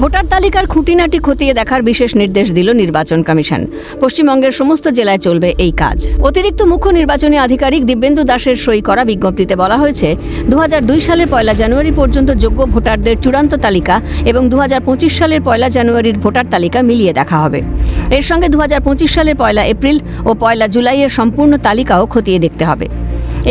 Voter তালিকার খুঁটিনাটি খতিয়ে দেখার বিশেষ নির্দেশ দিল নির্বাচন কমিশন। পশ্চিমবঙ্গের সমস্ত জেলায় চলবে এই কাজ। অতিরিক্ত মুখ্য নির্বাচনী আধিকারিক দিব্যেন্দু দাসের সই করা বিজ্ঞপ্তিতে বলা হয়েছে দু হাজার দুই সালের পয়লা জানুয়ারি পর্যন্ত যোগ্য ভোটারদের চূড়ান্ত তালিকা এবং দু হাজার পঁচিশ সালের পয়লা জানুয়ারির ভোটার তালিকা মিলিয়ে দেখা হবে। এর সঙ্গে দু হাজার পঁচিশ সালের পয়লা এপ্রিল ও পয়লা জুলাইয়ের সম্পূর্ণ তালিকাও খতিয়ে দেখতে হবে।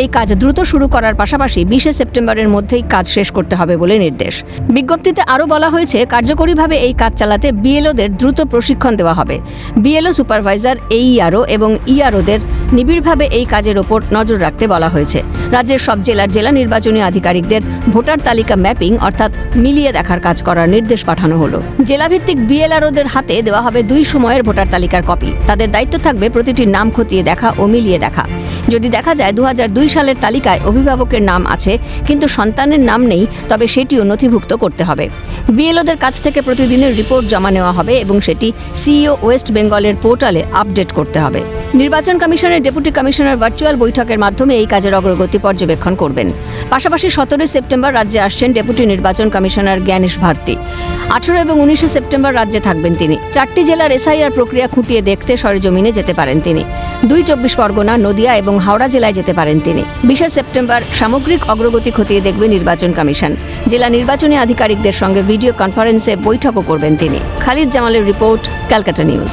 এই কাজ দ্রুত শুরু করার পাশাপাশি বিশে সেপ্টেম্বরের মধ্যেই কাজ শেষ করতে হবে বলে নির্দেশ। বিজ্ঞপ্তিতে আরও বলা হয়েছে, কার্যকরীভাবে এই কাজ চালাতে বিএলওদের দ্রুত প্রশিক্ষণ দেওয়া হবে। বিএলও সুপারভাইজার এইআরও এবং ইআরওদের নিবিড়ভাবে এই কাজের ওপর নজর রাখতে বলা হয়েছে। রাজ্যের সব জেলার জেলা নির্বাচনী আধিকারিকদের ভোটার তালিকা ম্যাপিং অর্থাৎ মিলিয়ে দেখার কাজ করার নির্দেশ পাঠানো হলো। জেলাভিত্তিক বিএলআরওদের হাতে দেওয়া হবে দুই সময়ের ভোটার তালিকার কপি। তাদের দায়িত্ব থাকবে প্রতিটির নাম খতিয়ে দেখা ও মিলিয়ে দেখা। যদি দেখা যায় দু হাজার দুই সালের তালিকায় অভিভাবকের নাম আছে, কিন্তু সন্তানের নাম নেই, তবে সেটিও নথিভুক্ত করতে হবে। বিএলওদের কাছ থেকে প্রতিদিনের রিপোর্ট জমা নেওয়া হবে এবং সেটি সিইও ওয়েস্ট বেঙ্গলের পোর্টালে আপডেট করতে হবে। নির্বাচন কমিশনের ডেপুটি কমিশনার ভার্চুয়াল বৈঠকের মাধ্যমে এই কাজের অগ্রগতি পর্যবেক্ষণ করবেন। পাশাপাশি সতেরোই সেপ্টেম্বর রাজ্যে আসছেন ডেপুটি নির্বাচন কমিশনার জ্ঞানেশ ভারতী। আঠেরো এবং উনিশে সেপ্টেম্বর রাজ্যে থাকবেন তিনি। চারটি জেলার এসআইআর প্রক্রিয়া খুঁটিয়ে দেখতে সরেজমিনে যেতে পারেন তিনি। দুই চব্বিশ পরগনা, নদিয়া এবং হাওড়া জেলায় যেতে পারেন তিনি। বিশে সেপ্টেম্বর সামগ্রিক অগ্রগতি খতিয়ে দেখবে নির্বাচন কমিশন। জেলা নির্বাচনী আধিকারিকদের সঙ্গে ভিডিও কনফারেন্সে বৈঠকও করবেন তিনি। খালিদ জামালের রিপোর্ট ক্যালকাটা নিউজ।